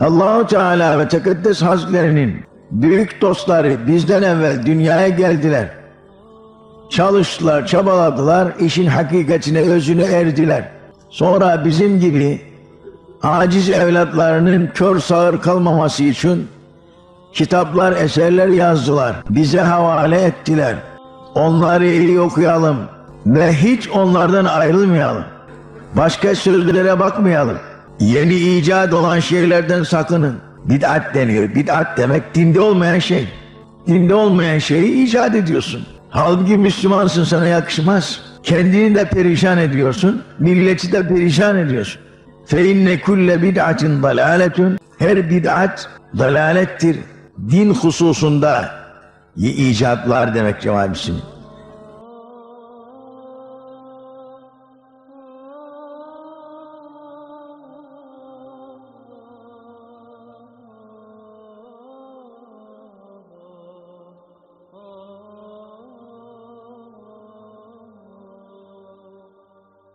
Allahu Teala ve Tekaddes Hazretlerinin büyük dostları bizden evvel dünyaya geldiler. Çalıştılar, çabaladılar, işin hakikatine, özüne erdiler. Sonra bizim gibi aciz evlatlarının kör sağır kalmaması için kitaplar, eserler yazdılar. Bize havale ettiler. Onları iyi okuyalım ve hiç onlardan ayrılmayalım. Başka sözlere bakmayalım. Yeni icat olan şeylerden sakının. Bid'at deniyor. Bid'at demek dinde olmayan şey. Dinde olmayan şeyi icat ediyorsun. Halbuki Müslümansın sana yakışmaz. Kendini de perişan ediyorsun. Milleti de perişan ediyorsun. İnne kulle bid'atin dalaletun. Her bid'at dalalettir. Din hususunda icatlar demek Bismillah.